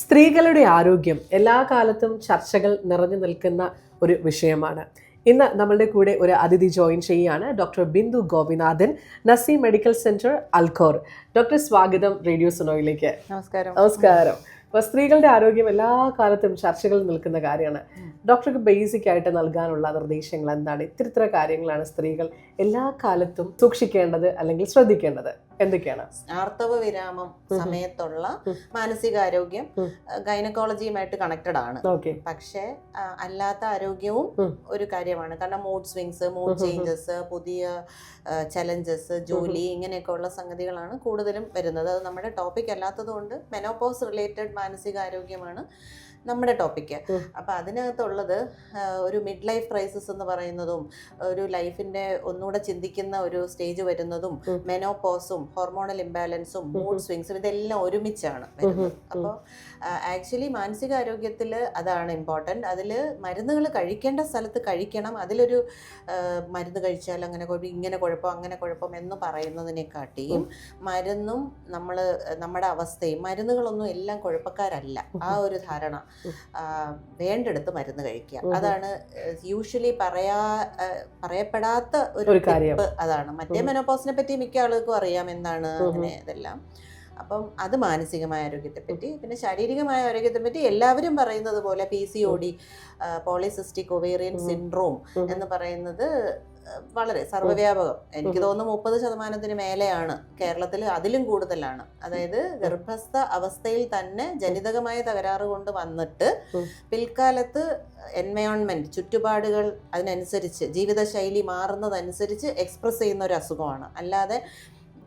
സ്ത്രീകളുടെ ആരോഗ്യം എല്ലാ കാലത്തും ചർച്ചകൾ നിറഞ്ഞു നിൽക്കുന്ന ഒരു വിഷയമാണ്. ഇന്ന് നമ്മളുടെ കൂടെ ഒരു അതിഥി ജോയിൻ ചെയ്യുകയാണ് doctor Bindu Gopinathan നസി medical centre Al Khor. Doctor സ്വാഗതം റേഡിയോ സുനോയിലേക്ക്. നമസ്കാരം. നമസ്കാരം. അപ്പോൾ സ്ത്രീകളുടെ ആരോഗ്യം എല്ലാ കാലത്തും ചർച്ചകളിൽ നിൽക്കുന്ന കാര്യമാണ്. ഡോക്ടർക്ക് ബേസിക് ആയിട്ട് നൽകാനുള്ള നിർദ്ദേശങ്ങൾ എന്താണ്? ഇത്തരത്തില കാര്യങ്ങളാണ് സ്ത്രീകൾ എല്ലാ കാലത്തും സൂക്ഷിക്കേണ്ടത് അല്ലെങ്കിൽ ശ്രദ്ധിക്കേണ്ടത്. എന്തൊക്കെയാണ്? ആർത്തവ വിരാമം സമയത്തുള്ള മാനസികാരോഗ്യം ഗൈനക്കോളജിയുമായിട്ട് കണക്റ്റഡ് ആണ്. പക്ഷേ അല്ലാത്ത ആരോഗ്യവും ഒരു കാര്യമാണ്. കാരണം മൂഡ് സ്വിങ്സ് മൂഡ്. ചേഞ്ചസ് പുതിയ ചലഞ്ചസ് ജോലി ഇങ്ങനെയൊക്കെ ഉള്ള സംഗതികളാണ് കൂടുതലും വരുന്നത്. അത് നമ്മുടെ ടോപ്പിക് അല്ലാത്തത് കൊണ്ട് മെനോപോസ് റിലേറ്റഡ് മാനസികാരോഗ്യമാണ്. നമ്മുടെ ടോപ്പിക്ക്. അപ്പം അതിനകത്തുള്ളത് ഒരു മിഡ് ലൈഫ് ക്രൈസിസ് എന്ന് പറയുന്നതും ഒരു ലൈഫിന്റെ ഒന്നുകൂടെ ചിന്തിക്കുന്ന ഒരു സ്റ്റേജ് വരുന്നതും മെനോപോസും ഹോർമോണൽ ഇംബാലൻസും മൂഡ് സ്വിങ്സും ഇതെല്ലാം ഒരുമിച്ചാണ് വരുന്നത്. അപ്പോൾ ആക്ച്വലി മാനസികാരോഗ്യത്തിൽ അതാണ് ഇമ്പോർട്ടന്റ് അതിൽ മരുന്നുകൾ കഴിക്കേണ്ട സ്ഥലത്ത് കഴിക്കണം. അതിലൊരു മരുന്ന് കഴിച്ചാൽ അങ്ങനെ കുഴപ്പം ഇങ്ങനെ കുഴപ്പം അങ്ങനെ കുഴപ്പം എന്ന് പറയുന്നതിനെക്കാട്ടിയും മരുന്നും നമ്മൾ നമ്മുടെ അവസ്ഥയും മരുന്നുകളൊന്നും എല്ലാം കുഴപ്പക്കാരല്ല. ആ ഒരു ധാരണ. വേണ്ടെടുത്ത് മരുന്ന് കഴിക്കുക. അതാണ് യൂഷ്വലി പറയാ പറയപ്പെടാത്ത ഒരു കാര്യം. അതാണ്. മറ്റേ. മെനോപോസിനെ പറ്റി മിക്ക ആളുകൾക്കും അറിയാം എന്താണ് അങ്ങനെ ഇതെല്ലാം. അപ്പം അത് മാനസികമായ ആരോഗ്യത്തെ പറ്റി പിന്നെ ശാരീരികമായ ആരോഗ്യത്തെ പറ്റി എല്ലാവരും പറയുന്നത് പോലെ P C O D polycystic ovarian syndrome എന്ന് പറയുന്നത് വളരെ സർവവ്യാപകം. എനിക്ക് തോന്നുന്നു മുപ്പത് ശതമാനത്തിന് മേലെയാണ് കേരളത്തിൽ അതിലും കൂടുതലാണ്. അതായത് ഗർഭസ്ഥ അവസ്ഥയിൽ തന്നെ ജനിതകമായ തകരാറ് കൊണ്ട് വന്നിട്ട്. പിൽക്കാലത്ത് എൻവയോൺമെന്റ് ചുറ്റുപാടുകൾ അതിനനുസരിച്ച് ജീവിതശൈലി മാറുന്നതനുസരിച്ച് എക്സ്പ്രസ് ചെയ്യുന്ന ഒരു അസുഖമാണ്. അല്ലാതെ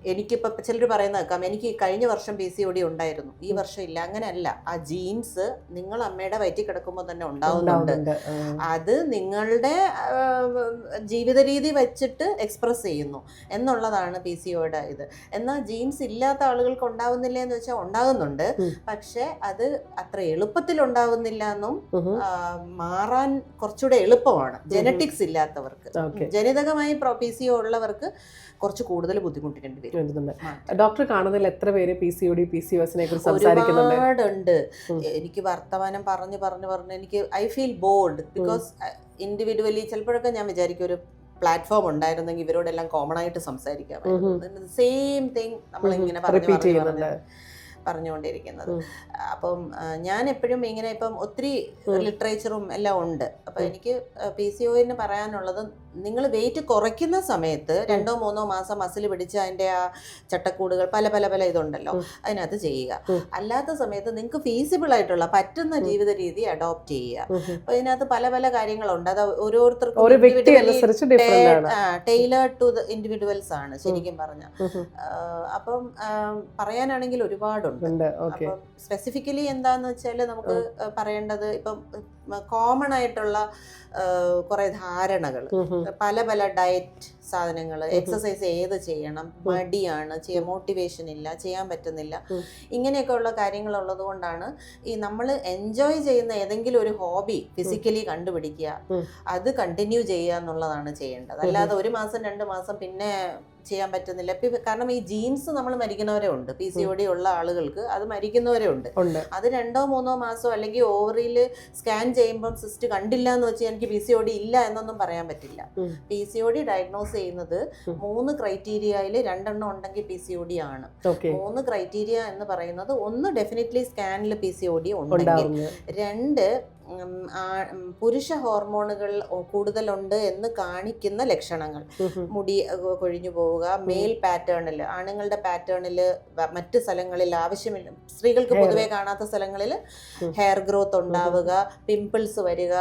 എനിക്കിപ്പോൾ ചിലർ പറയുന്ന കേൾക്കാം. എനിക്ക് കഴിഞ്ഞ വർഷം പി സി ഒ ഡി ഉണ്ടായിരുന്നു. ഈ വർഷം ഇല്ല. അങ്ങനെയല്ല. ആ ജീൻസ് നിങ്ങൾ അമ്മയുടെ വയറ്റി കിടക്കുമ്പോൾ തന്നെ ഉണ്ടാവുന്നുണ്ട്. അത് നിങ്ങളുടെ ജീവിത രീതി വെച്ചിട്ട് എക്സ്പ്രസ് ചെയ്യുന്നു എന്നുള്ളതാണ് പി സി ഒയുടെ ഇത്. എന്നാൽ ജീൻസ് ഇല്ലാത്ത ആളുകൾക്ക് ഉണ്ടാവുന്നില്ല എന്ന് വെച്ചാൽ ഉണ്ടാകുന്നുണ്ട്. പക്ഷെ അത് അത്ര എളുപ്പത്തിൽ ഉണ്ടാവുന്നില്ല എന്നും മാറാൻ കുറച്ചുകൂടെ എളുപ്പമാണ്. ജനറ്റിക്സ് ഇല്ലാത്തവർക്ക്. ജനിതകമായി പി സി ഒ ഉള്ളവർക്ക് കുറച്ച് കൂടുതൽ ബുദ്ധിമുട്ടിക്കേണ്ടി വരും വരുന്നുണ്ട് ഡോക്ടർ കാണുന്നതിൽ എത്ര പേര് P C O D P C ഒസിനെ കുറിച്ച് സംസാരിക്കുന്നുണ്ട്? ഒരുപാടുണ്ട്. എനിക്ക് വർത്തമാനം പറഞ്ഞു പറഞ്ഞു പറഞ്ഞു എനിക്ക് I feel bored because individually ചിലപ്പോഴൊക്കെ ഞാൻ വിചാരിക്കും ഒരു പ്ലാറ്റ്ഫോം ഉണ്ടായിരുന്നെങ്കിൽ ഇവരോടെല്ലാം കോമൺ ആയിട്ട് സംസാരിക്കാം സെയിം തിങ് നമ്മളിങ്ങനെ പറഞ്ഞ് പറഞ്ഞുകൊണ്ടിരിക്കുന്നത്. അപ്പം ഞാൻ എപ്പോഴും ഇങ്ങനെ ഇപ്പം ഒത്തിരി ലിറ്ററേച്ചറും എല്ലാം ഉണ്ട്. അപ്പം എനിക്ക് പി സി ഒന് പറയാനുള്ളത് നിങ്ങൾ വെയിറ്റ് കുറയ്ക്കുന്ന സമയത്ത് രണ്ടോ മൂന്നോ മാസം മസിൽ പിടിച്ച് അതിന്റെ ആ ചട്ടക്കൂടുകൾ പല പല പല ഇതുണ്ടല്ലോ. അതിനകത്ത് ചെയ്യുക. അല്ലാത്ത സമയത്ത് നിങ്ങൾക്ക് ഫീസിബിൾ ആയിട്ടുള്ള പറ്റുന്ന. ജീവിത രീതി അഡോപ്റ്റ് ചെയ്യുക. അപ്പൊ ഇതിനകത്ത് പല പല കാര്യങ്ങളുണ്ട്. അത് ഓരോരുത്തർക്കും ടൈലർ ടു ദ ഇൻഡിവിജ്വൽസ് ആണ്. ശരിക്കും പറഞ്ഞ. അപ്പം പറയാനാണെങ്കിൽ ഒരുപാടുണ്ട്. അപ്പം സ്പെസിഫിക്കലി എന്താന്ന് വെച്ചാൽ നമുക്ക് പറയേണ്ടത് ഇപ്പം കോമൺ ആയിട്ടുള്ള കുറെ ധാരണകൾ. പല പല ഡയറ്റ് സാധനങ്ങൾ. എക്സസൈസ് ഏത് ചെയ്യണം? മടിയാണ് ചെയ്യാൻ മോട്ടിവേഷൻ ഇല്ല ചെയ്യാൻ പറ്റുന്നില്ല. ഇങ്ങനെയൊക്കെ ഉള്ള കാര്യങ്ങൾ ഉള്ളത് കൊണ്ടാണ് ഈ നമ്മൾ എൻജോയ് ചെയ്യുന്ന ഏതെങ്കിലും ഒരു ഹോബി ഫിസിക്കലി കണ്ടുപിടിക്കുക. അത് കണ്ടിന്യൂ ചെയ്യുക എന്നുള്ളതാണ് ചെയ്യേണ്ടത്. അല്ലാതെ ഒരു മാസം രണ്ട് മാസം പിന്നെ ചെയ്യാൻ പറ്റുന്നില്ല. കാരണം ഈ ജീൻസ് നമ്മൾ മരിക്കുന്നവരെ ഉണ്ട്. പി സി ഒ ഡി ഉള്ള ആളുകൾക്ക് അത് മരിക്കുന്നവരെ ഉണ്ട്. അത് രണ്ടോ മൂന്നോ മാസോ അല്ലെങ്കിൽ ഓവറിയിൽ സ്കാൻ ചെയ്യുമ്പോൾ സിസ്റ്റ് കണ്ടില്ല എന്ന് വെച്ചാൽ എനിക്ക് പി സി ഒ ഡി ഇല്ല എന്നൊന്നും പറയാൻ പറ്റില്ല. P C O D diagnose ചെയ്യുന്നത് മൂന്ന് ക്രൈറ്റീരിയയിൽ രണ്ടെണ്ണം ഉണ്ടെങ്കിൽ പി സി ഒ ഡി ആണ്. മൂന്ന് ക്രൈറ്റീരിയ എന്ന് പറയുന്നത് ഒന്ന് ഡെഫിനറ്റ്ലി സ്കാനിൽ പി സി ഒ ഡി ഉണ്ടെങ്കിൽ രണ്ട് പുരുഷ ഹോർമോണുകൾ കൂടുതലുണ്ട് എന്ന് കാണിക്കുന്ന ലക്ഷണങ്ങൾ. മുടി കൊഴിഞ്ഞു പോവുക മെയിൽ പാറ്റേണിൽ ആണുങ്ങളുടെ പാറ്റേണിൽ മറ്റ് സ്ഥലങ്ങളിൽ ആവശ്യമില്ല. സ്ത്രീകൾക്ക് പൊതുവേ കാണാത്ത സ്ഥലങ്ങളിൽ ഹെയർ ഗ്രോത്ത് ഉണ്ടാവുക പിമ്പിൾസ് വരിക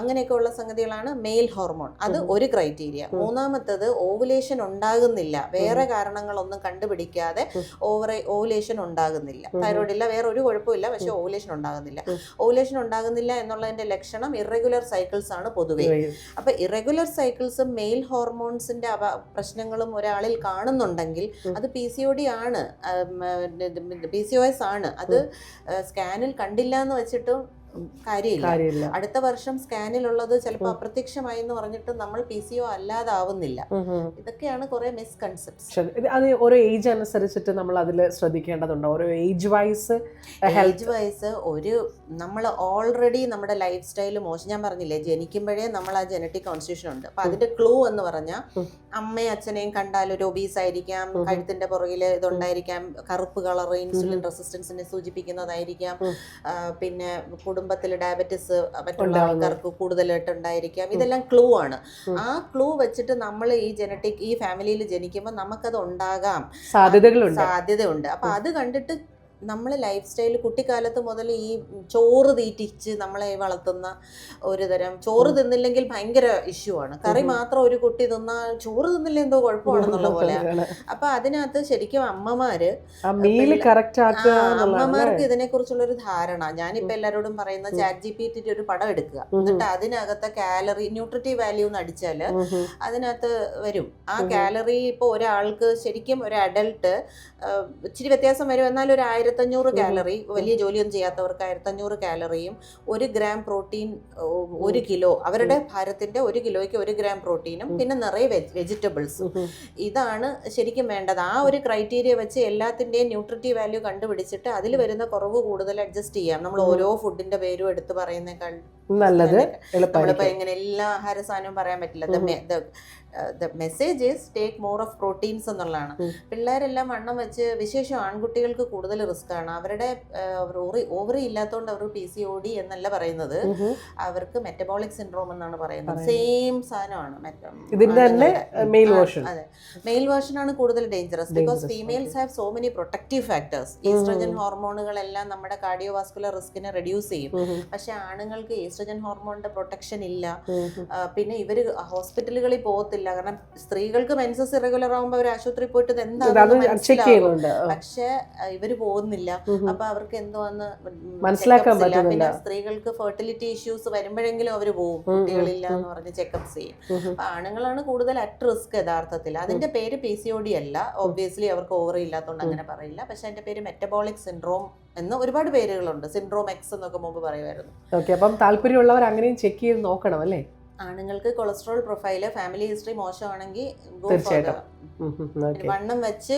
അങ്ങനെയൊക്കെ ഉള്ള സംഗതികളാണ് മെയിൽ ഹോർമോൺ അത് ഒരു ക്രൈറ്റീരിയ. മൂന്നാമത്തത് ഓവുലേഷൻ ഉണ്ടാകുന്നില്ല. വേറെ കാരണങ്ങളൊന്നും കണ്ടുപിടിക്കാതെ. ഓവർ ഓവുലേഷൻ ഉണ്ടാകുന്നില്ല. തൈറോയിഡില്ല വേറെ ഒരു കുഴപ്പമില്ല. പക്ഷെ ഓവുലേഷൻ ഉണ്ടാകുന്നില്ല. ഓവുലേഷൻ ഓവുലേഷൻ ഉണ്ടാകുന്നില്ല എന്നുള്ളതിന്റെ ലക്ഷണം ഇറഗുലർ സൈക്കിൾസ് ആണ് പൊതുവെ. അപ്പൊ ഇറഗുലർ സൈക്കിൾസും മെയിൽ ഹോർമോൺസിന്റെ അവ പ്രശ്നങ്ങളും ഒരാളിൽ കാണുന്നുണ്ടെങ്കിൽ അത് പി സി ഒ ഡി ആണ്. പി സി ഒ എസ് ആണ്. അത് സ്കാനിൽ കണ്ടില്ല എന്ന് വെച്ചിട്ടും കാര്യമില്ല. അടുത്ത വർഷം സ്കാനിലുള്ളത് ചിലപ്പോൾ. അപ്രത്യക്ഷമായി എന്ന് പറഞ്ഞിട്ട് നമ്മൾ പി സി ഒ അല്ലാതാവുന്നില്ല. ഇതൊക്കെയാണ് കുറെ മിസ്കൺസെപ്റ്റ്സ്. അത് ഓരോ ഏജ് അനുസരിച്ചിട്ട് നമ്മൾ അതിൽ ശ്രദ്ധിക്കേണ്ടതുണ്ട്. ഓരോ ഏജ് വൈസ് ഏജ് വൈസ് ഒരു നമ്മൾ ഓൾറെഡി നമ്മുടെ ലൈഫ് സ്റ്റൈൽ മോശം. ഞാൻ പറഞ്ഞില്ലേ ജനിക്കുമ്പോഴേ നമ്മൾ ആ ജനറ്റിക് കോൺസ്റ്റിറ്റ്യൂഷൻ ഉണ്ട്. അപ്പൊ അതിന്റെ ക്ലൂ എന്ന് പറഞ്ഞാൽ. അമ്മയും അച്ഛനെയും കണ്ടാൽ ഒരു ഒബീസ് ആയിരിക്കാം. കഴുത്തിന്റെ പുറകിൽ ഇതുണ്ടായിരിക്കാം കറുപ്പ് കളർ ഇൻസുലിൻ റെസിസ്റ്റൻസിനെ സൂചിപ്പിക്കുന്നതായിരിക്കാം. പിന്നെ കുടുംബത്തിൽ ഡയബറ്റിസ് മറ്റുള്ള. ആൾക്കാർക്ക് കൂടുതലായിട്ട് ഉണ്ടായിരിക്കാം. ഇതെല്ലാം ക്ലൂ ആണ്. ആ ക്ലൂ വെച്ചിട്ട് നമ്മൾ ഈ ജനറ്റിക് ഈ ഫാമിലിയിൽ ജനിക്കുമ്പോൾ നമുക്കത് ഉണ്ടാകാം. സാധ്യതകളുണ്ട്. സാധ്യതയുണ്ട്. അപ്പൊ അത് കണ്ടിട്ട് നമ്മൾ ലൈഫ് സ്റ്റൈൽ കുട്ടിക്കാലത്ത് മുതൽ ഈ ചോറ് തീറ്റിച്ച് നമ്മളെ വളർത്തുന്ന ഒരു തരം. ചോറ് തിന്നില്ലെങ്കിൽ ഭയങ്കര ഇഷ്യൂ ആണ്. കറി മാത്രം ഒരു കുട്ടി തിന്നാൽ ചോറ് തിന്നില്ല എന്തോ കുഴപ്പമാണെന്നുള്ള പോലെ. അപ്പൊ അതിനകത്ത് ശരിക്കും അമ്മമാര് അമ്മമാർക്ക് ഇതിനെ കുറിച്ചുള്ള ഒരു ധാരണ. ഞാനിപ്പോ എല്ലാരോടും പറയുന്ന. ചാറ്റ് ജി പി ടിന്റെ ഒരു പടം എടുക്കുക. എന്നിട്ട് അതിനകത്തെ കാലറി ന്യൂട്രിറ്റീവ് വാല്യൂ എന്ന് അടിച്ചാൽ. അതിനകത്ത് വരും. ആ കാലറി ഇപ്പൊ ഒരാൾക്ക് ശരിക്കും ഒരു അഡൽട്ട് ഇച്ചിരി വ്യത്യാസം വരും. എന്നാൽ ഒരു ആയിരത്തഞ്ഞൂറ്. കാലറി വലിയ ജോലിയൊന്നും ചെയ്യാത്തവർക്ക് ആയിരത്തഞ്ഞൂറ് കാലറിയും ഒരു ഗ്രാം പ്രോട്ടീൻ ഒരു കിലോ അവരുടെ ഭാരത്തിന്റെ ഒരു കിലോയ്ക്ക് ഒരു ഗ്രാം പ്രോട്ടീനും പിന്നെ നിറയെ വെജിറ്റബിൾസും. ഇതാണ് ശരിക്കും വേണ്ടത്. ആ ഒരു ക്രൈറ്റീരിയ വെച്ച് എല്ലാത്തിന്റെയും ന്യൂട്രിറ്റീവ് വാല്യൂ കണ്ടുപിടിച്ചിട്ട് അതിൽ വരുന്ന കുറവ് കൂടുതൽ അഡ്ജസ്റ്റ് ചെയ്യാം. നമ്മൾ ഓരോ ഫുഡിന്റെ പേരും എടുത്ത് പറയുന്നേക്കാൾ നല്ലത് നമ്മളിപ്പോ ഇങ്ങനെ എങ്ങനെ എല്ലാ ആഹാര സാധനവും പറയാൻ പറ്റില്ല. The message is take more of proteins എന്നുള്ളതാണ്. പിള്ളേരെല്ലാം വണ്ണം വെച്ച് വിശേഷം ആൺകുട്ടികൾക്ക് കൂടുതൽ റിസ്ക് ആണ് അവരുടെ ഓവറി ഓവറി ഇല്ലാത്തതുകൊണ്ട് അവർ പി സി ഒ ഡി എന്നല്ല പറയുന്നത്. അവർക്ക് മെറ്റബോളിക് സിൻഡ്രോം എന്നാണ് പറയുന്നത്. സെയിം സാധനമാണ്. ഇതിന്റെ തന്നെ മെയിൽ വേർഷൻ അതെ. മെയിൽ വേർഷനാണ് ആണ് കൂടുതൽ dangerous because females have so many protective factors oestrogen ഹോർമോണുകളെല്ലാം നമ്മുടെ കാർഡിയോ വാസ്കുലർ റിസ്കിനെ റെഡ്യൂസ് ചെയ്യും. പക്ഷെ ആണുങ്ങൾക്ക് ഈസ്ട്രജൻ ഹോർമോണിന്റെ പ്രൊട്ടക്ഷൻ ഇല്ല. പിന്നെ ഇവർ ഹോസ്പിറ്റലുകളിൽ പോകത്തില്ല. കാരണം സ്ത്രീകൾക്ക് മെൻസസ് ഇറഗുലർ ആകുമ്പോൾ അവർ ആശുപത്രിയിൽ പോയിട്ട് ഇത് ചെയ്യുന്നുണ്ട്. പക്ഷെ ഇവർ ഇവർ പോകുന്നില്ല. അപ്പൊ അവർക്ക് എന്തുവാന്ന് മനസ്സിലാക്കാൻ പറ്റില്ല സ്ത്രീകൾക്ക് ഫെർട്ടിലിറ്റി ഇഷ്യൂസ് വരുമ്പോഴെങ്കിലും അവർ പോകും കുട്ടികളില്ല എന്ന് പറഞ്ഞ് ചെക്കപ്പ് ചെയ്യും. അപ്പൊ ആണുങ്ങളാണ് കൂടുതൽ അറ്റ് റിസ്ക് യഥാർത്ഥത്തിൽ. അതിന്റെ പേര് പി സി ഒ ഡി അല്ല. ഒബ്വിയസ്ലി അവർക്ക് ഓവറി ഇല്ലാത്തതുകൊണ്ട് അങ്ങനെ പറയില്ല. പക്ഷെ അതിന്റെ പേര് മെറ്റബോളിക് സിൻഡ്രോം എന്ന് ഒരുപാട് പേരുകളുണ്ട്. സിൻഡ്രോം എക്സ് എന്നൊക്കെ മുമ്പ് പറയുമായിരുന്നു. ഓക്കെ അപ്പം താല്പര്യമുള്ളവർ അങ്ങനെയും ചെക്ക് ചെയ്ത് നോക്കണം അല്ലേ? ആണുങ്ങൾക്ക് കൊളസ്ട്രോൾ പ്രൊഫൈൽ ഫാമിലി ഹിസ്റ്ററി മോശമാണെങ്കിൽ തീർച്ചയായിട്ടും. വണ്ണം വെച്ച്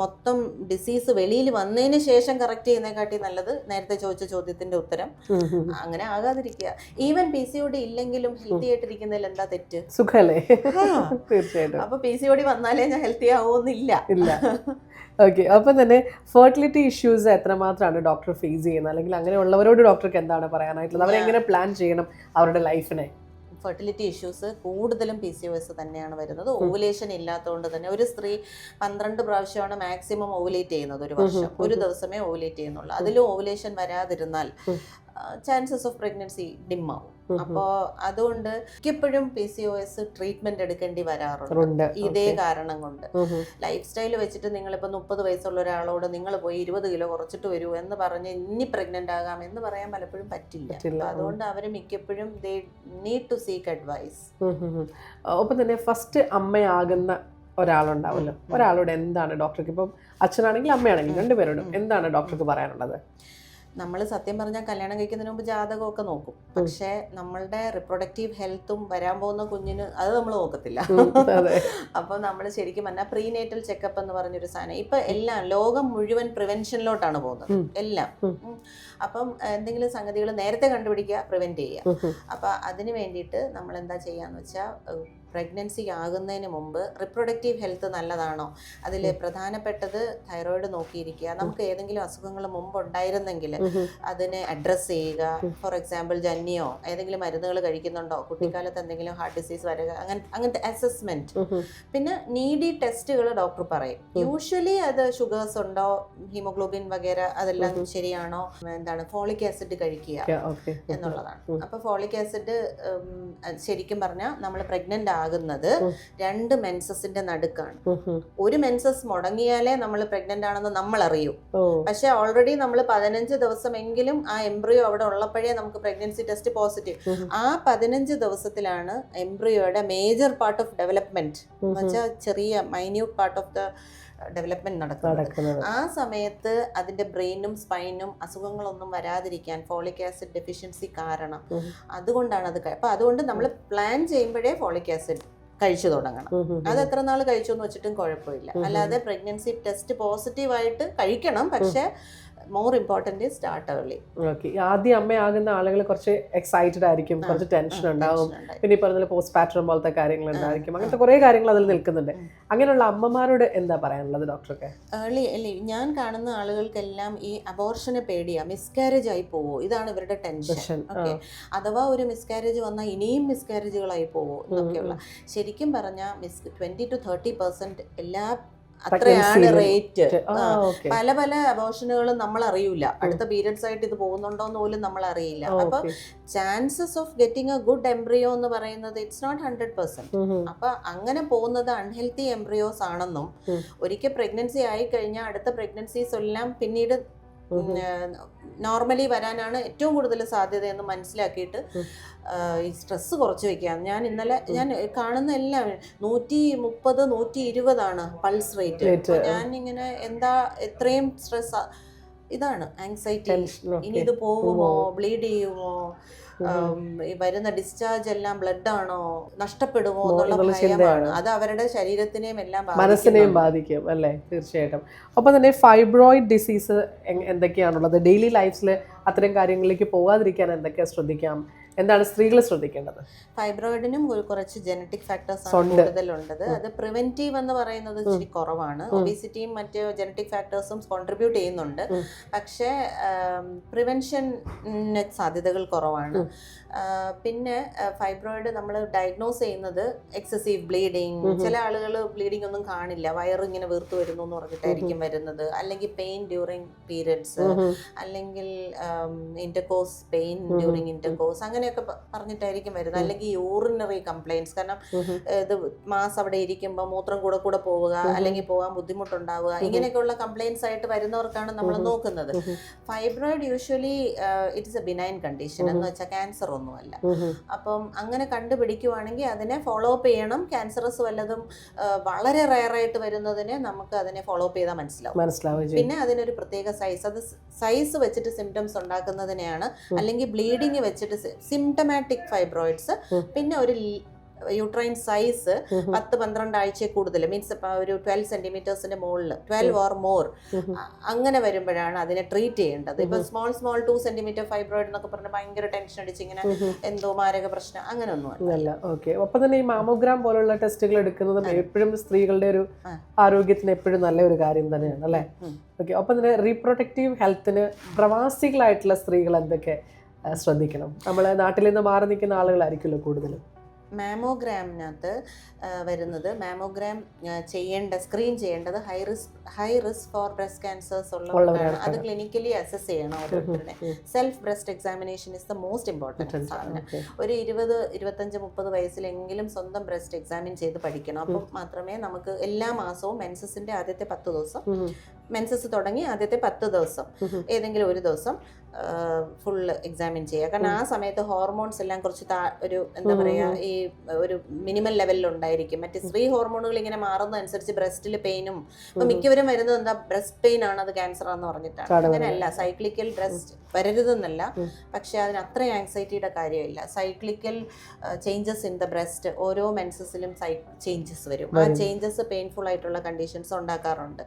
മൊത്തം ഡിസീസ് വെളിയിൽ വന്നതിന് ശേഷം കറക്റ്റ് ചെയ്യുന്നതിനെക്കാട്ടി നല്ലത് നേരത്തെ ചോദിച്ച ചോദ്യത്തിന്റെ ഉത്തരം. അങ്ങനെ ആകാതിരിക്കുക. Even P C O D ഇല്ലെങ്കിലും ഹെൽത്തി ആയിട്ടിരിക്കുന്നതിൽ എന്താ തെറ്റ്? സുഖല്ലേ. തീർച്ചയായിട്ടും. അപ്പൊ പി സി ഒ ഡി വന്നാലേ ഞാൻ ഹെൽത്തി ആവുമെന്നില്ല ഇല്ല. ഓക്കെ അപ്പം തന്നെ ഫെർട്ടിലിറ്റി ഇഷ്യൂസ് എത്രമാത്രമാണ് ഡോക്ടർ ഫേസ് ചെയ്യുന്നത്? അല്ലെങ്കിൽ അങ്ങനെയുള്ളവരോട് ഡോക്ടർക്ക് എന്താണ് പറയാനായിട്ടുള്ളത്? അവരെങ്ങനെ പ്ലാൻ ചെയ്യണം അവരുടെ ലൈഫിനെ ഫെർട്ടിലിറ്റി ഇഷ്യൂസ് കൂടുതലും പി സി ഒ എസ് തന്നെയാണ് വരുന്നത്. ഓവുലേഷൻ ഇല്ലാത്തതുകൊണ്ട് തന്നെ ഒരു സ്ത്രീ പന്ത്രണ്ട് പ്രാവശ്യമാണ് മാക്സിമം ഓവുലേറ്റ് ചെയ്യുന്നത് ഒരു വർഷം. ഒരു. ദിവസമേ ഓവുലേറ്റ് ചെയ്യുന്നുള്ളൂ. അതിലും ഓവുലേഷൻ വരാതിരുന്നാൽ ചാൻസസ് ഓഫ് പ്രഗ്നൻസി ഡിമ്മാവും. ഉം. അതുകൊണ്ട് മിക്കപ്പോഴും P C O S treatment എടുക്കേണ്ടി വരാറുണ്ട്. ഇതേ കാരണം കൊണ്ട്. ലൈഫ് സ്റ്റൈൽ വെച്ചിട്ട് നിങ്ങളിപ്പോൾ മുപ്പത് വയസ്സുള്ള ഒരാളോട് നിങ്ങൾ പോയി ഇരുപത് കിലോ കുറച്ചിട്ട് വരൂ എന്ന് പറഞ്ഞ് ഇനി പ്രഗ്നന്റ് ആകാം എന്ന് പറയാൻ പലപ്പോഴും പറ്റില്ല. അതുകൊണ്ട് അവർ മിക്കപ്പോഴും they need to seek advice. ഒപ്പം തന്നെ ഫസ്റ്റ് അമ്മയാകുന്ന ഒരാളുണ്ടാവുമല്ലോ. ഒരാളോട് എന്താണ് ഡോക്ടർക്ക് ഇപ്പം അച്ഛനാണെങ്കിലും അമ്മയാണെങ്കിലും. രണ്ടുപേരോടും എന്താണ് ഡോക്ടർക്ക് പറയാനുള്ളത്? നമ്മൾ സത്യം പറഞ്ഞാൽ കല്യാണം കഴിക്കുന്നതിന് മുമ്പ് ജാതകമൊക്കെ നോക്കും. പക്ഷേ നമ്മളുടെ റിപ്രൊഡക്റ്റീവ് ഹെൽത്തും വരാൻ പോകുന്ന കുഞ്ഞിന് അത് നമ്മൾ നോക്കത്തില്ല. അപ്പോൾ നമ്മൾ ശരിക്കും പറഞ്ഞാൽ പ്രീനേറ്റൽ ചെക്കപ്പ് എന്ന് പറഞ്ഞൊരു സാധനം. ഇപ്പൊ എല്ലാം ലോകം മുഴുവൻ പ്രിവെൻഷനിലോട്ടാണ് പോകുന്നത്. എല്ലാം. അപ്പം എന്തെങ്കിലും സംഗതികൾ നേരത്തെ കണ്ടുപിടിക്കുക പ്രിവെന്റ് ചെയ്യുക. അപ്പൊ അതിന് വേണ്ടിയിട്ട് നമ്മൾ എന്താ ചെയ്യാന്ന് വെച്ചാൽ പ്രഗ്നൻസി ആകുന്നതിന് മുമ്പ് റിപ്രൊഡക്റ്റീവ് ഹെൽത്ത് നല്ലതാണോ? അതിൽ പ്രധാനപ്പെട്ടത് തൈറോയിഡ് നോക്കിയിരിക്കുക. നമുക്ക് ഏതെങ്കിലും അസുഖങ്ങൾ മുമ്പ് ഉണ്ടായിരുന്നെങ്കിൽ. അതിനെ അഡ്രസ്സ് ചെയ്യുക. ഫോർ എക്സാമ്പിൾ ജന്യോ ഏതെങ്കിലും മരുന്നുകൾ കഴിക്കുന്നുണ്ടോ? കുട്ടിക്കാലത്ത് എന്തെങ്കിലും ഹാർട്ട് ഡിസീസ് വരിക അങ്ങനെ അങ്ങനത്തെ അസസ്മെന്റ്. പിന്നെ നീഡി ടെസ്റ്റുകൾ ഡോക്ടർ പറയും. യൂഷ്വലി അത് ഷുഗേഴ്സ് ഉണ്ടോ? ഹീമോഗ്ലോബിൻ വഗേര അതെല്ലാം ശരിയാണോ? എന്താണ്? ഫോളിക് ആസിഡ് കഴിക്കുക. എന്നുള്ളതാണ്. അപ്പൊ ഫോളിക് ആസിഡ് ശരിക്കും പറഞ്ഞാൽ നമ്മൾ പ്രഗ്നന്റ് ആകുന്നത് രണ്ട് മെൻസസിന്റെ നടുക്കാണ്. ഒരു മെൻസസ് മുടങ്ങിയാലേ നമ്മൾ പ്രഗ്നന്റ് ആണെന്ന് നമ്മൾ അറിയൂ പക്ഷെ ഓൾറെഡി നമ്മൾ പതിനഞ്ച് ദിവസമെങ്കിലും ആ എംബ്രിയോ അവിടെ ഉള്ളപ്പോഴേ നമുക്ക് പ്രഗ്നൻസി ടെസ്റ്റ് പോസിറ്റീവ്. ആ പതിനഞ്ച് ദിവസത്തിലാണ് എംബ്രിയോയുടെ മേജർ പാർട്ട് ഓഫ് ഡെവലപ്മെന്റ് വെച്ചാൽ ചെറിയ minute part of the development നടക്കുന്നത്. ആ സമയത്ത് അതിന്റെ ബ്രെയിനും സ്പൈനും അസുഖങ്ങളൊന്നും വരാതിരിക്കാൻ ഫോളിക് ആസിഡ് ഡെഫിഷ്യൻസി കാരണം അതുകൊണ്ടാണ് അത് അപ്പൊ അതുകൊണ്ട് നമ്മൾ പ്ലാൻ ചെയ്യുമ്പോഴേ ഫോളിക് ആസിഡ് കഴിച്ചു തുടങ്ങണം. അത് എത്ര നാൾ കഴിച്ചു എന്ന് വെച്ചിട്ടും കുഴപ്പമില്ല. അല്ലാതെ പ്രഗ്നൻസി ടെസ്റ്റ് പോസിറ്റീവായിട്ട് കഴിക്കണം. പക്ഷെ more important start early okay ആദ്യം അമ്മയാകുന്ന ആളുകൾ കുറച്ച് എക്സൈറ്റഡ് ആയിരിക്കും കുറച്ച് ടെൻഷൻ ഉണ്ടാവും. പിന്നെ ഈ പറഞ്ഞ പോസ്റ്റ് പാറ്റേൺ പോലത്തെ കാര്യങ്ങൾ ഉണ്ടായിരിക്കും അങ്ങനത്തെ കുറേ കാര്യങ്ങൾ അതിൽ നിൽക്കുന്നുണ്ട് അങ്ങനെയുള്ള അമ്മമാരോട് എന്താ പറയാനുള്ളത് ഡോക്ടർക്ക് ഏർലി അല്ലേ ഞാൻ കാണുന്ന ആളുകൾക്കെല്ലാം ഈ അബോർഷനെ പേടിയാ. മിസ്കാരേജ് ആയി പോവോ. ഇതാണ് ഇവരുടെ ടെൻഷൻ ഓക്കെ അഥവാ ഒരു മിസ്കാരേജ് വന്നാൽ ഇനിയും മിസ്കാരേജുകളായി പോവോ എന്നൊക്കെയുള്ള. ശരിക്കും പറഞ്ഞാൽ miss twenty two thirty percent എല്ലാ അത്രയാണ് റേറ്റ് പല പല അബോഷനുകളും നമ്മൾ അറിയില്ല അടുത്ത പീരിയഡ്സ് ആയിട്ട് ഇത് പോകുന്നുണ്ടോ എന്ന് പോലും നമ്മൾ അറിയില്ല അപ്പൊ chances of getting a good embryo എന്ന് പറയുന്നത് ഇറ്റ്സ് നോട്ട് ഹൺഡ്രഡ് പെർസെന്റ് അപ്പൊ അങ്ങനെ പോകുന്നത് അൺഹെൽത്തി എംബ്രിയോസ് ആണെന്നും. ഒരിക്കൽ പ്രഗ്നൻസി ആയി കഴിഞ്ഞാൽ അടുത്ത പ്രഗ്നൻസീസ് എല്ലാം പിന്നീട് നോർമലി വരാനാണ് ഏറ്റവും കൂടുതൽ സാധ്യത എന്ന് മനസ്സിലാക്കിയിട്ട് ഈ സ്ട്രെസ് കുറച്ച് വെക്കാം ഞാൻ ഇന്നലെ ഞാൻ കാണുന്ന എല്ലാം നൂറ്റി മുപ്പത് നൂറ്റി ഇരുപതാണ് പൾസ് റേറ്റ് ഞാൻ ഇങ്ങനെ എന്താ എത്രയും സ്ട്രെസ് ഇതാണ് ആങ്സൈറ്റി ഇനി ഇത് പോകുമോ? ബ്ലീഡ് ചെയ്യുമോ? വരുന്ന ഡിസ്ചാർജ് എല്ലാം ബ്ലഡ് ആണോ? നഷ്ടപ്പെടുമോ എന്നുള്ള ഭയമാണ് അത് അവരുടെ ശരീരത്തിനെയും എല്ലാം മനസ്സിനെയും ബാധിക്കും അല്ലേ? തീർച്ചയായിട്ടും. അപ്പൊ തന്നെ ഫൈബ്രോയിഡ് ഡിസീസ് എന്തൊക്കെയാണുള്ളത്? ഡെയിലി ലൈഫിൽ അത്തരം കാര്യങ്ങളിലേക്ക് പോകാതിരിക്കാൻ എന്തൊക്കെയാ ശ്രദ്ധിക്കാം? എന്താണ് സ്ത്രീകൾ ശ്രദ്ധിക്കേണ്ടത്? ഫൈബ്രോയിഡിനും ഒരു കുറച്ച് ജനറ്റിക് ഫാക്ടേഴ്സ് ആണ് കൂടുതലുണ്ടത് അത് പ്രിവെന്റീവ് എന്ന് പറയുന്നത് ഇച്ചിരി കുറവാണ്. ഒബീസിറ്റിയും മറ്റ് ജനറ്റിക് ഫാക്ടേഴ്സും കോൺട്രിബ്യൂട്ട് ചെയ്യുന്നുണ്ട്. പക്ഷേ പ്രിവെൻഷൻ സാധ്യതകൾ കുറവാണ്. പിന്നെ ഫൈബ്രോയിഡ് നമ്മൾ ഡയഗ്നോസ് ചെയ്യുന്നത് എക്സസീവ് ബ്ലീഡിങ് ചില ആളുകൾ ബ്ലീഡിംഗ് ഒന്നും കാണില്ല. വയറ് ഇങ്ങനെ വീർത്തു വരുന്നു എന്ന് പറഞ്ഞിട്ടായിരിക്കും വരുന്നത്. അല്ലെങ്കിൽ പെയിൻ ഡ്യൂറിങ് പീരിയഡ്സ് അല്ലെങ്കിൽ ഇന്റർകോസ് പെയിൻ ഡ്യൂറിങ് ഇന്റർകോസ് അങ്ങനെയൊക്കെ പറഞ്ഞിട്ടായിരിക്കും വരുന്നത്. അല്ലെങ്കിൽ യൂറിനറി കംപ്ലൈൻസ് കാരണം ഇത് മാസ് അവിടെ ഇരിക്കുമ്പോൾ മൂത്രം കൂടെ കൂടെ പോവുക അല്ലെങ്കിൽ പോകാൻ ബുദ്ധിമുട്ടുണ്ടാവുക ഇങ്ങനെയൊക്കെയുള്ള കംപ്ലൈൻസ് ആയിട്ട് വരുന്നവർക്കാണ് നമ്മൾ നോക്കുന്നത്. Fibroid usually it's a benign condition എന്ന് വെച്ചാൽ ക്യാൻസർ ഒന്നുമല്ല. അപ്പം അങ്ങനെ കണ്ടുപിടിക്കുവാണെങ്കിൽ അതിനെ ഫോളോ അപ്പ് ചെയ്യണം. ക്യാൻസറസ് വല്ലതും വളരെ റയറായിട്ട് വരുന്നതിനെ നമുക്ക് അതിനെ ഫോളോ അപ്പ് ചെയ്താൽ മനസ്സിലാവും. മനസ്സിലാവും പിന്നെ അതിനൊരു പ്രത്യേക സൈസ് അത് സൈസ് വെച്ചിട്ട് സിംറ്റംസ് ഉണ്ടാക്കുന്നതിനെയാണ്. അല്ലെങ്കിൽ ബ്ലീഡിങ് വെച്ചിട്ട് സിംറ്റമാറ്റിക് ഫൈബ്രോയിഡ്സ് പിന്നെ ഒരു യൂട്രൈൻ സൈസ് പത്ത് പന്ത്രണ്ട് ആഴ്ച കൂടുതൽ മീൻസ് ഒരു ട്വൽവ് സെന്റിമീറ്റേഴ്സിന്റെ മുകളിൽ ട്വൽവ് ഓർ മോർ അങ്ങനെ വരുമ്പോഴാണ് അതിനെ ട്രീറ്റ് ചെയ്യേണ്ടത്. ഇപ്പൊ small small two centimetre fibroid എന്നൊക്കെ പറഞ്ഞ് ഭയങ്കര ടെൻഷൻ അടിച്ച് ഇങ്ങനെ എന്തോ മാരക പ്രശ്നം അങ്ങനെയൊന്നും അല്ല. ഓക്കെ അപ്പൊ തന്നെ ഈ മാമോഗ്രാം പോലുള്ള ടെസ്റ്റുകൾ എടുക്കുന്നത് എപ്പോഴും സ്ത്രീകളുടെ ഒരു ആരോഗ്യത്തിന് എപ്പോഴും നല്ല ഒരു കാര്യം തന്നെയാണ് അല്ലേ? ഓക്കെ അപ്പൊ തന്നെ റീപ്രൊട്ടക്റ്റീവ് ഹെൽത്തിന് പ്രവാസികളായിട്ടുള്ള സ്ത്രീകൾ എന്തൊക്കെ ശ്രദ്ധിക്കണം? നമ്മൾ നാട്ടിൽ നിന്ന് മാറി നിൽക്കുന്ന ആളുകളായിരിക്കുമല്ലോ കൂടുതലും. മാമോഗ്രാമിനകത്ത് വരുന്നത്. മാമോഗ്രാം ചെയ്യേണ്ട സ്ക്രീൻ ചെയ്യേണ്ടത് high risk high risk for breast cancers ഉള്ളവരാണ്. അത് ക്ലിനിക്കലി അസസ് ചെയ്യണം ഓരോരുത്തരുടെ self breast examination is the most important സാധനം. ഒരു ഇരുപത് ഇരുപത്തഞ്ച് മുപ്പത് വയസ്സിലെങ്കിലും സ്വന്തം ബ്രസ്റ്റ് എക്സാമിൻ ചെയ്ത് പഠിക്കണം. അപ്പം മാത്രമേ നമുക്ക് എല്ലാ മാസവും മെൻസസിന്റെ ആദ്യത്തെ പത്ത് ദിവസം മെൻസസ് തുടങ്ങി ആദ്യത്തെ പത്ത് ദിവസം ഏതെങ്കിലും ഒരു ദിവസം ഫുള്ള് എക്സാമിൻ ചെയ്യുക. കാരണം ആ സമയത്ത് ഹോർമോൺസ് എല്ലാം കുറച്ച് താ ഒരു എന്താ പറയുക ഈ ഒരു മിനിമം ലെവലിൽ ഉണ്ടായിരിക്കും. മറ്റ് സ്ത്രീ ഹോർമോണുകൾ ഇങ്ങനെ മാറുന്നതനുസരിച്ച് ബ്രസ്റ്റിൽ പെയിനും ഇപ്പൊ മിക്കവരും വരുന്നത് എന്താ ബ്രസ്റ്റ് പെയിൻ ആണ് അത് ക്യാൻസർ ആണെന്ന് പറഞ്ഞിട്ടാണ്. അങ്ങനെയല്ല സൈക്ലിക്കൽ ബ്രസ്റ്റ് വരരുതെന്നല്ല. പക്ഷെ അതിന് അത്ര ആങ്സൈറ്റിയുടെ കാര്യമില്ല. Cyclical changes in the breast ഓരോ മെൻസസിലും സൈ ചേഞ്ചസ് വരും. ആ ചേഞ്ചസ് പെയിൻഫുൾ ആയിട്ടുള്ള കണ്ടീഷൻസ് ഉണ്ടാക്കാറുണ്ട്.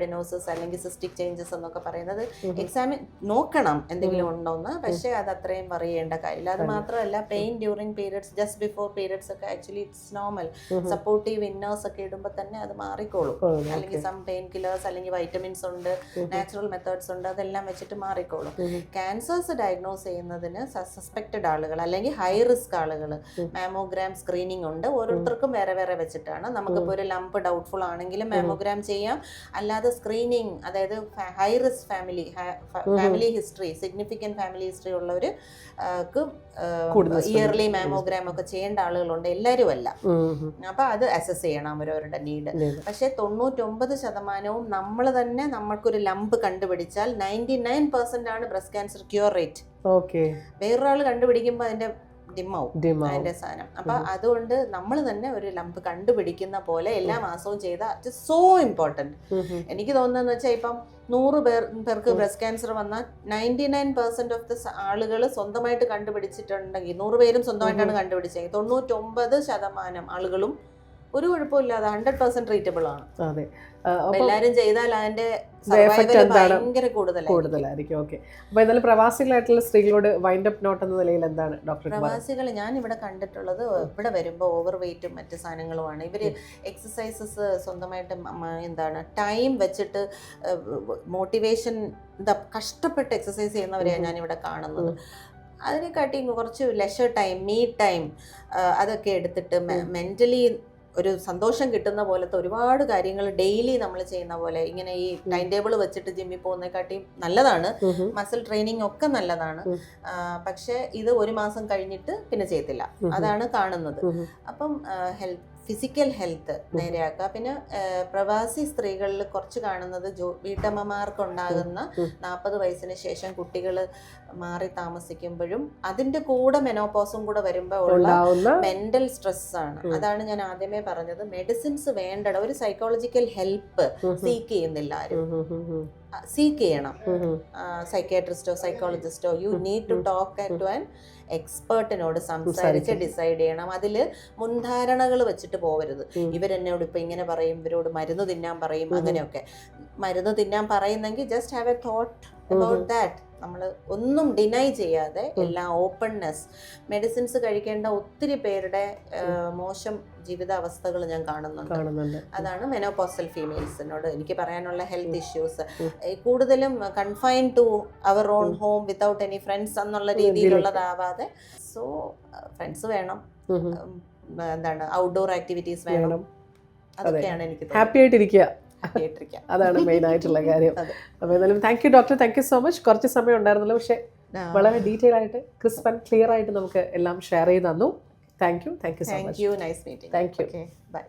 ഫൈബ്രോയിഡിനോസിസ് അല്ലെങ്കിൽ സിസ്റ്റിക് ചേഞ്ചസ് എന്നൊക്കെ പറയുന്നത് എക്സാമിൻ നോക്കണം എന്തെങ്കിലും ഉണ്ടോന്ന്. പക്ഷേ അത് അത്രയും പറയേണ്ട കാര്യമില്ല. അത് മാത്രമല്ല pain during periods just before periods ഒക്കെ actually it's normal supportive inners ഒക്കെ ഇടുമ്പോൾ തന്നെ അത് മാറിക്കോളും. അല്ലെങ്കിൽ സം പെയിൻ കില്ലേഴ്സ് അല്ലെങ്കിൽ വൈറ്റമിൻസ് ഉണ്ട് നാച്ചുറൽ മെത്തേഡ്സ് ഉണ്ട് അതെല്ലാം വെച്ചിട്ട് മാറിക്കോളും. ക്യാൻസേഴ്സ് ഡയഗ്നോസ് ചെയ്യുന്നതിന് സസ്പെക്റ്റഡ് ആളുകൾ അല്ലെങ്കിൽ ഹൈ റിസ്ക് ആളുകൾ മാമോഗ്രാം സ്ക്രീനിങ് ഉണ്ട്. ഓരോരുത്തർക്കും വേറെ വേറെ വെച്ചിട്ടാണ്. നമുക്കിപ്പോൾ ഒരു ലംപ് ഡൗട്ട്ഫുൾ ആണെങ്കിലും മാമോഗ്രാം ചെയ്യാം. അല്ലാതെ സ്ക്രീനിങ് അതായത് high risk family family history significant family history ഉള്ളവർക്ക് ഇയർലി മാമോഗ്രാം ഒക്കെ ചെയ്യേണ്ട ആളുകളുണ്ട് എല്ലാവരും അല്ല അപ്പൊ അത് അസസ് ചെയ്യണം അവരവരുടെ നീഡ് പക്ഷെ തൊണ്ണൂറ്റൊമ്പത് ശതമാനവും നമ്മൾ തന്നെ നമ്മൾക്കൊരു ലംബ് കണ്ടുപിടിച്ചാൽ നയന്റി നയൻ പെർസെന്റ് ആണ് ബ്രസ്റ്റ് ക്യാൻസർ ക്യൂർ റേറ്റ് വേറൊരാൾ കണ്ടുപിടിക്കുമ്പോൾ അതിന്റെ ആവും. അതിന്റെ സാധനം അപ്പൊ അതുകൊണ്ട് നമ്മൾ തന്നെ ഒരു ലംപ് കണ്ടുപിടിക്കുന്ന പോലെ എല്ലാ മാസവും ചെയ്ത സോ ഇമ്പോർട്ടന്റ്. എനിക്ക് തോന്നുന്നതെന്ന് വെച്ചാൽ ഇപ്പം നൂറ് പേർ പേർക്ക്. ബ്രസ്റ്റ് ക്യാൻസർ വന്നാൽ ninety nine percent of the ആളുകൾ സ്വന്തമായിട്ട് കണ്ടുപിടിച്ചിട്ടുണ്ടെങ്കിൽ നൂറ് പേരും സ്വന്തമായിട്ടാണ് കണ്ടുപിടിച്ചെങ്കിൽ തൊണ്ണൂറ്റൊമ്പത് ശതമാനം ആളുകളും ഒരു കുഴപ്പമില്ലാതെ ഹൺഡ്രഡ് പെർസെന്റ് റീറ്റബിൾ ആണ്. അതെ. എല്ലാവരും എല്ലാരും ചെയ്താൽ അതിന്റെ? ഭയങ്കര കൂടുതലായിരിക്കും. ഓക്കെ. അപ്പൊ എന്നാലും പ്രവാസികളായിട്ടുള്ള സ്ത്രീകളോട് വൈൻഡ് അപ്പ് നോട്ട് എന്ന നിലയിൽ എന്താണ് ഡോക്ടർ പ്രവാസികൾ ഞാൻ ഇവിടെ കണ്ടിട്ടുള്ളത് ഇവിടെ വരുമ്പോൾ ഓവർ വെയിറ്റും മറ്റു സാധനങ്ങളുമാണ്. ഇവർ എക്സസൈസസ് സ്വന്തമായിട്ട് എന്താണ് ടൈം വെച്ചിട്ട് മോട്ടിവേഷൻ എന്താ കഷ്ടപ്പെട്ട് എക്സസൈസ് ചെയ്യുന്നവരെയാണ് ഞാനിവിടെ ഞാൻ ഇവിടെ കാണുന്നത് അതിനെക്കാട്ടി കുറച്ച് ലെഷർ ടൈം മീ ടൈം അതൊക്കെ എടുത്തിട്ട് മെന്റലി ഒരു സന്തോഷം കിട്ടുന്ന പോലത്തെ ഒരുപാട് കാര്യങ്ങൾ ഡെയിലി നമ്മൾ ചെയ്യുന്ന പോലെ ഇങ്ങനെ ഈ ടൈം ടേബിൾ വെച്ചിട്ട് ജിമ്മിൽ പോകുന്നതിനെക്കാട്ടിയും നല്ലതാണ്. മസിൽ ട്രെയിനിങ് ഒക്കെ നല്ലതാണ്. പക്ഷെ ഇത് ഒരു മാസം കഴിഞ്ഞിട്ട് പിന്നെ ചെയ്യത്തില്ല. അതാണ് കാണുന്നത്. അപ്പം ഹെൽത്ത് ഫിസിക്കൽ ഹെൽത്ത് നേരെയാക്കുക. പിന്നെ പ്രവാസി സ്ത്രീകളിൽ കുറച്ച് കാണുന്നത് ജോ വീട്ടമ്മമാർക്കുണ്ടാകുന്ന. നാൽപ്പത് വയസ്സിന് ശേഷം കുട്ടികൾ മാറി താമസിക്കുമ്പോഴും അതിന്റെ കൂടെ മെനോപോസും കൂടെ വരുമ്പോൾ ഉള്ള മെന്റൽ സ്ട്രെസ് ആണ്. അതാണ് ഞാൻ ആദ്യമേ പറഞ്ഞത്. മെഡിസിൻസ് വേണ്ടട. ഒരു സൈക്കോളജിക്കൽ ഹെൽപ്പ്. സീക്ക് ചെയ്യുന്നില്ല ആരും. സീക്ക് ചെയ്യണം. സൈക്കാട്രിസ്റ്റോ സൈക്കോളജിസ്റ്റോ you need to talk to an എക്സ്പേർട്ടിനോട് സംസാരിച്ച് ഡിസൈഡ് ചെയ്യണം. അതിൽ മുൻധാരണകൾ വെച്ചിട്ട് പോവരുത്. ഇവരെന്നോട് ഇപ്പൊ ഇങ്ങനെ പറയും ഇവരോട് മരുന്ന് തിന്നാൻ പറയും. അങ്ങനെയൊക്കെ. മരുന്ന് തിന്നാൻ പറയുന്നെങ്കിൽ just have a thought. About that നമ്മൾ ഒന്നും ഡിനൈ ചെയ്യാതെ എല്ലാ ഓപ്പൺനെസ് മെഡിസിൻസ് കഴിക്കേണ്ട ഒത്തിരി പേരുടെ മോശം ജീവിതാവസ്ഥകൾ ഞാൻ കാണുന്നുണ്ട്. അതാണ് മെനോപോസൽ ഫീമെയിൽസിനോട് എനിക്ക് പറയാനുള്ള ഹെൽത്ത് ഇഷ്യൂസ് കൂടുതലും confine to our own home without any friends എന്നുള്ള രീതിയിലുള്ളതാവാതെ. സോ ഫ്രണ്ട്സ് വേണം. എന്താണ് ഔട്ട്ഡോർ ആക്ടിവിറ്റീസ് വേണം. വേണം. അതൊക്കെയാണ് എനിക്ക് ഹാപ്പി ആയിട്ടിരിക്കുക. ഹാപ്പി ആയിട്ടിരിക്കാം അതാണ് മെയിൻ ആയിട്ടുള്ള കാര്യം. അപ്പോൾ എന്തായാലും thank you doctor thank you so much കുറച്ച് സമയം ഉണ്ടായിരുന്നല്ലോ പക്ഷേ വളരെ ഡീറ്റെയിൽ ആയിട്ട് ക്രിസ്പ് ആൻഡ് ക്ലിയർ ആയിട്ട് നമുക്ക് എല്ലാം ഷെയർ ചെയ്ത് തന്നു. Thank you thank you so thank much you nice meeting thank you bye